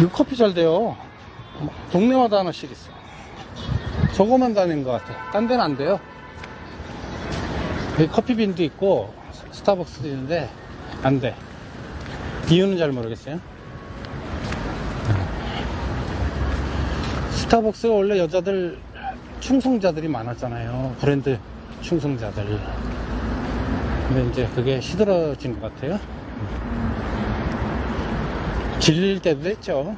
이거 커피 잘 돼요. 동네마다 하나씩 있어. 저거만 다닌 것 같아. 딴 데는 안 돼요. 여기 커피빈도 있고, 스타벅스도 있는데, 안 돼. 이유는 잘 모르겠어요. 스타벅스가 원래 여자들 충성자들이 많았잖아요. 브랜드 충성자들. 근데 이제 그게 시들어진 것 같아요. 질릴 때도 됐죠.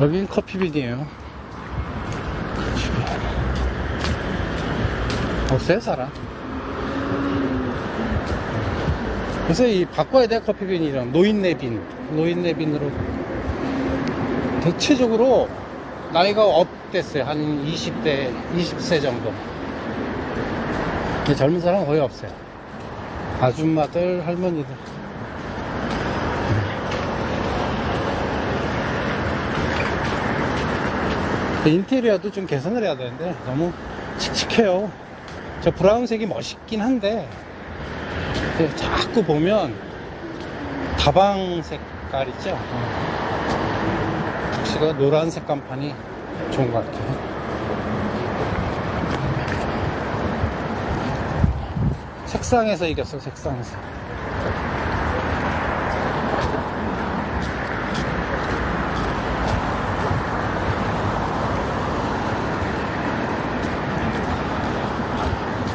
여긴 커피빈이에요. 없어요, 사람. 그래서 이 바꿔야 돼, 커피빈이랑. 노인네 빈. 노인네 빈으로. 대체적으로 나이가 업 됐어요. 한 20대, 20세 정도. 젊은 사람은 거의 없어요. 아줌마들, 할머니들. 그 인테리어도 좀 개선을 해야 되는데 너무 칙칙해요. 저 브라운색이 멋있긴 한데 자꾸 보면 다방 색깔 있죠? 어. 혹시가 노란 색 간판이 좋은 것 같아요. 색상에서 이겼어, 색상에서.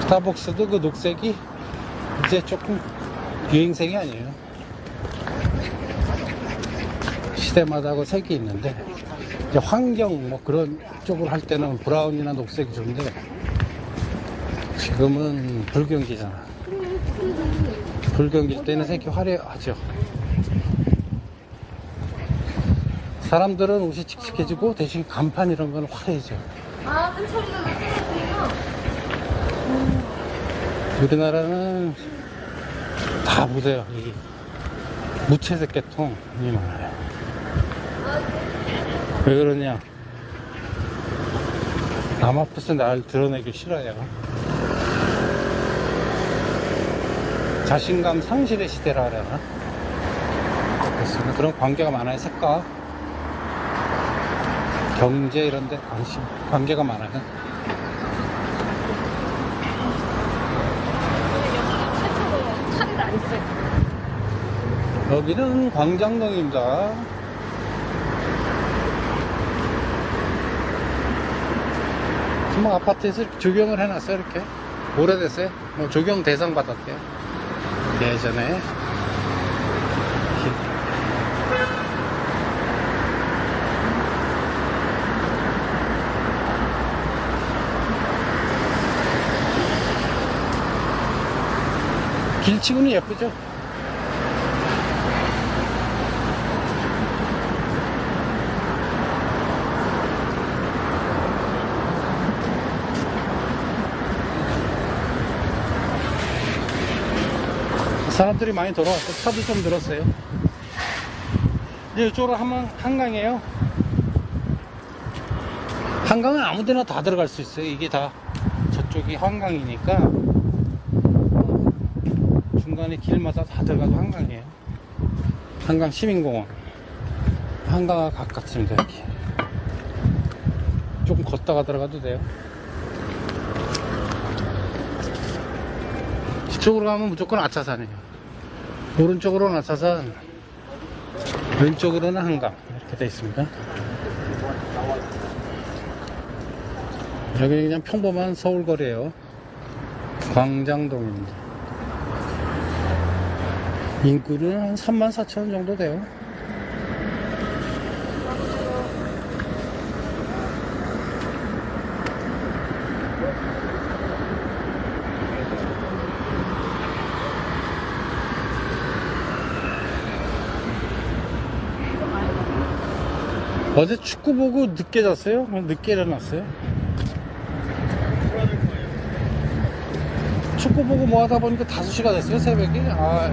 스타벅스도 그 녹색이 이제 조금 유행색이 아니에요. 시대마다 그 색이 있는데 이제 환경 뭐 그런 쪽으로 할 때는 브라운이나 녹색이 좋은데 지금은 불경기잖아. 불경기 때는 색이 화려하죠. 사람들은 옷이 칙칙해지고 대신 간판 이런 건 화려해져. 아, 한철이가 쓰거든요. 우리나라는 다 보세요. 이 무채색 계통이 많아요. 왜 그러냐? 남 앞에서 날 드러내기 싫어요. 자신감 상실의 시대라 그러나? 그렇습니다. 그런 관계가 많아요. 색과 경제 이런 데 관심, 관계가 많아요. 여기는 광장동입니다. 뭐 아파트에서 조경을 해놨어요, 이렇게. 오래됐어요. 뭐 조경 대상 받았대요. 예전에. 길치고는 예쁘죠? 사람들이 많이 돌아왔고 차도 좀 늘었어요. 이쪽으로 한강, 한강이에요. 한강은 아무데나 다 들어갈 수 있어요. 이게 다 저쪽이 한강이니까 중간에 길마다 다 들어가도 한강이에요. 한강 시민공원. 한강과 가깝습니다, 여기. 조금 걷다가 들어가도 돼요. 이쪽으로 가면 무조건 아차산이에요. 오른쪽으로는 아차산, 왼쪽으로는 한강. 이렇게 되어 있습니다. 여기 그냥 평범한 서울거리에요. 광장동입니다. 인구는 한 3만 4천 정도 돼요. 어제 축구 보고 늦게 잤어요? 늦게 일어났어요? 축구 보고 뭐 하다 보니까 5시가 됐어요, 새벽에. 아,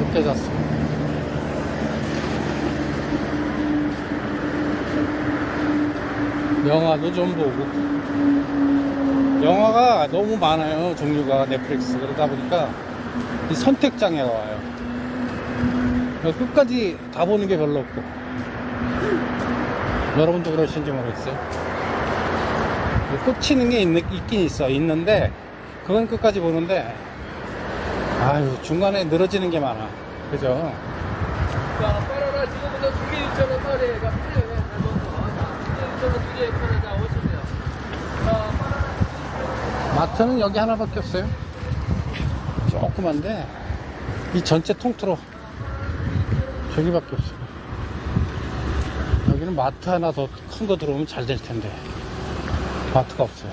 늦게 잤어. 영화도 좀 보고. 영화가 너무 많아요. 종류가 넷플릭스. 그러다 보니까 이 선택장애가 와요. 끝까지 다 보는 게 별로 없고. 여러분도 그러신지 모르겠어요. 꽂히는 게 있, 있긴 있어. 있는데, 그건 끝까지 보는데, 아유, 중간에 늘어지는 게 많아. 그죠? 자, 바나나 지금부터 두개 6,000원짜리가 풀려요. 잘 먹어. 자, 6,000원 두개 팔아. 자, 오시면. 자, 바나나. 마트는 여기 하나밖에 없어요. 조그만데, 이 전체 통틀어. 저기밖에 없어요. 여기는 마트 하나 더 큰 거 들어오면 잘 될 텐데. 마트가 없어요.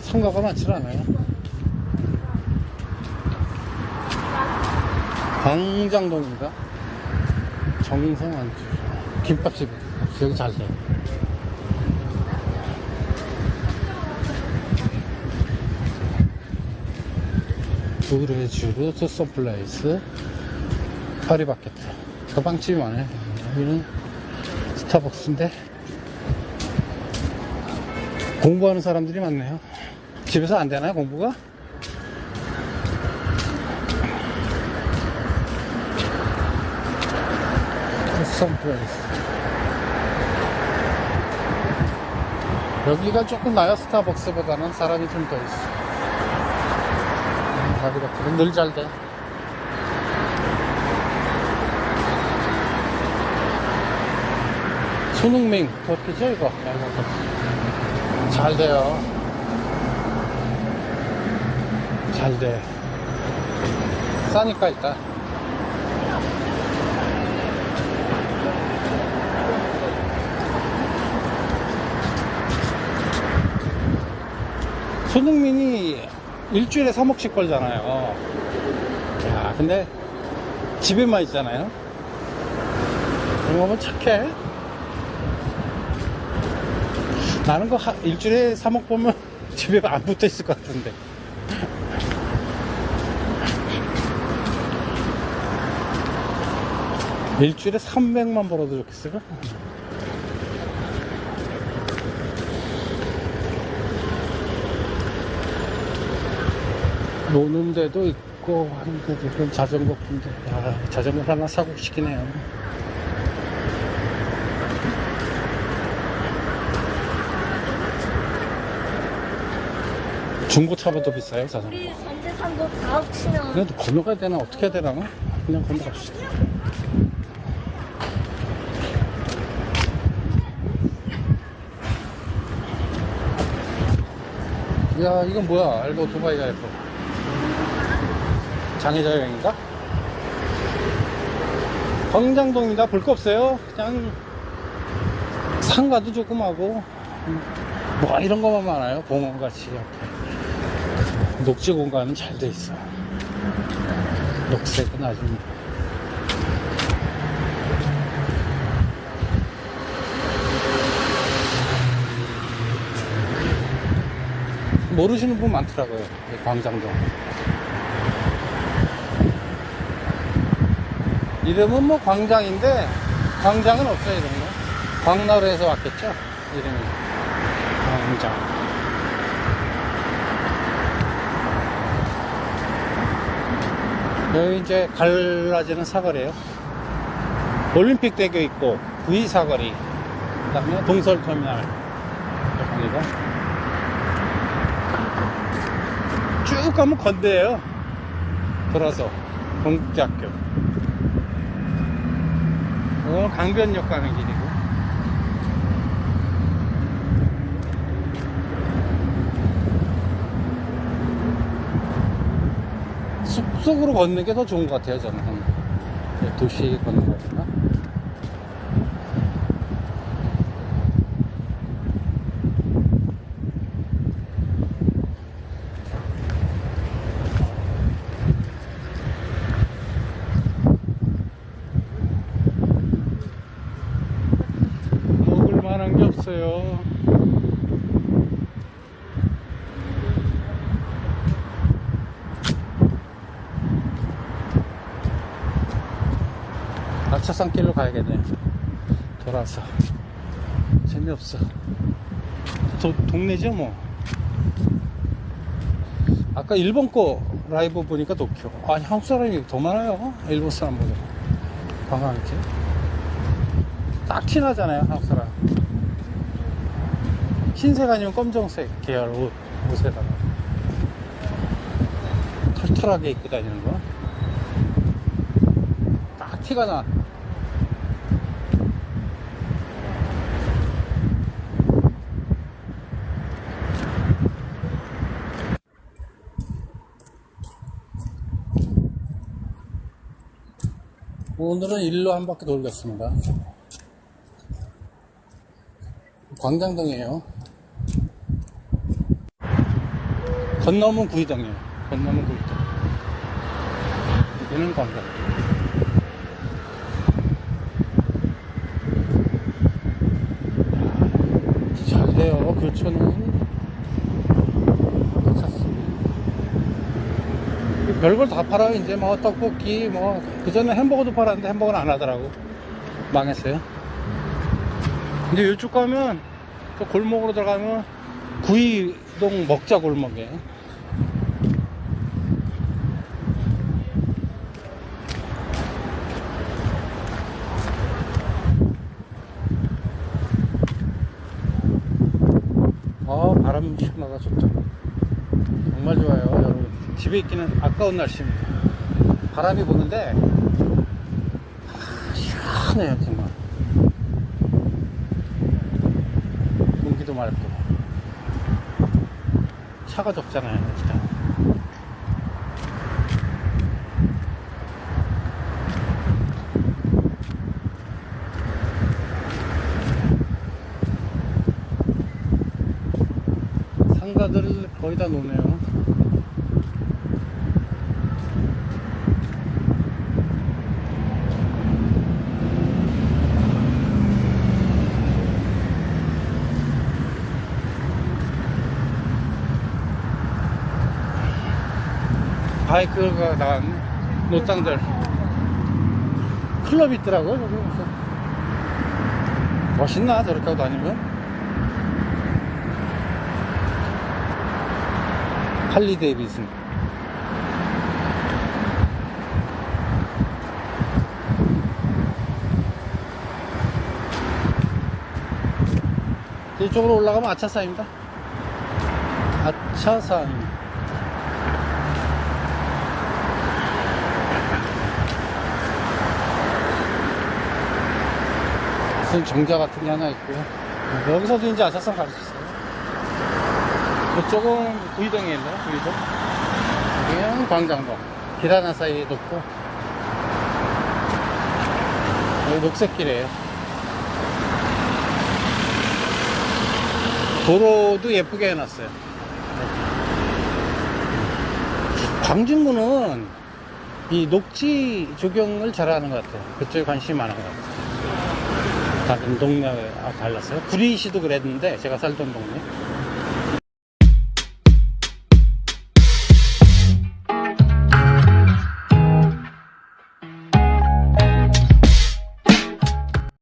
상가가 많지 않아요. 광장동인가? 정성 안주. 김밥집. 여기 잘 돼. 두레주르, 투썸플레이스, 파리바게트. 그 빵집이 많아요. 여기는 스타벅스인데, 공부하는 사람들이 많네요. 집에서 안 되나요, 공부가? 투썸플레이스. 여기가 조금 나요, 스타벅스보다는 사람이 좀 더 있어. 파리바게트는 늘잘 돼. 손흥민 커피죠 이거. 잘 돼요 잘돼 싸니까 일단 손흥민이 일주일에 3억씩 벌잖아요 야 근데 집에만 있잖아요 그런 거면 착해 나는 거 하- 일주일에 3억 보면 집에 안 붙어 있을 것 같은데. 일주일에 300만 벌어도 좋겠어요? 노는 데도 있고 하는 데도 있고 자전거 분데 야 자전거 하나 사고 싶긴 해요. 중고차보다 더 비싸요 자전거? 우리 전재산도 다 합치면. 그래도 건너가야 되나 어떻게 해야 되나? 그냥 건너갑시다. 야 이건 뭐야? 알고 두바이가 예뻐 장애자 여행인가? 광장동이다 볼 거 없어요 그냥 상가도 조그마고 뭐 이런 것만 많아요 공원같이 이렇게 녹지 공간은 잘 돼 있어. 녹색은 아주. 모르시는 분 많더라고요. 이 광장동. 이름은 뭐 광장인데, 광장은 없어요, 이름은. 광나루 에서 왔겠죠? 이름이. 광장. 여기 이제 갈라지는 사거리에요. 올림픽 대교 있고 V 사거리, 그 다음에 동설 터미널 여기가 쭉 가면 건대예요. 돌아서 동국대학교. 이건 강변역 가는 길이고. 숲속으로 걷는 게 더 좋은 것 같아요, 저는. 네, 도시 걷는 거보다. 먹을 만한 게 없어요. 옥산길로 가야겠네. 돌아서. 재미없어. 도, 동네죠, 뭐. 아까 일본 거 라이브 보니까 도쿄. 아니, 한국 사람이 더 많아요. 일본 사람보다. 관광객. 딱 티나잖아요, 한국 사람. 흰색 아니면 검정색 계열 옷, 옷에다가. 털털하게 입고 다니는 거. 딱 티가 나. 오늘은 일로 한 바퀴 돌겠습니다. 광장동이에요. 건너면 구이동이에요. 건너면 구이동. 여기는 광장. 잘 돼요. 교촌은 괜찮습니다. 별걸 다 팔아요. 이제 뭐 떡볶이 뭐 그전에 햄버거도 팔았는데 햄버거는 안 하더라고. 망했어요. 근데 이쪽 가면 또 골목으로 들어가면 구이동 먹자 골목이에요. 아 바람 시원하다 좋다. 정말 좋아요 여러분. 집에 있기는 아까운 날씨입니다. 바람이 부는데 아, 시원해요 정말. 공기도 맑고 차가 적잖아요 일단 상가들 거의 다 노네요 바이크가 나왔네 노땅들. 클럽이 있더라고요 저기. 무슨 멋있나 저렇게 하고 다니면? 할리 데이비슨. 이쪽으로 올라가면 아차산입니다. 아차산 무슨 정자 같은 게 하나 있고요 여기서도 이제 아차산 갈 수 있어요 이쪽은 구이동에 있네요, 구이동. 여기는 광장동. 길 하나 사이에 놓고. 여기 녹색길이에요. 도로도 예쁘게 해놨어요. 광진구는 이 녹지 조경을 잘하는 것 같아요. 그쪽에 관심이 많은 것 같아요. 다른 동네와 달랐어요. 구리 시도 그랬는데, 제가 살던 동네.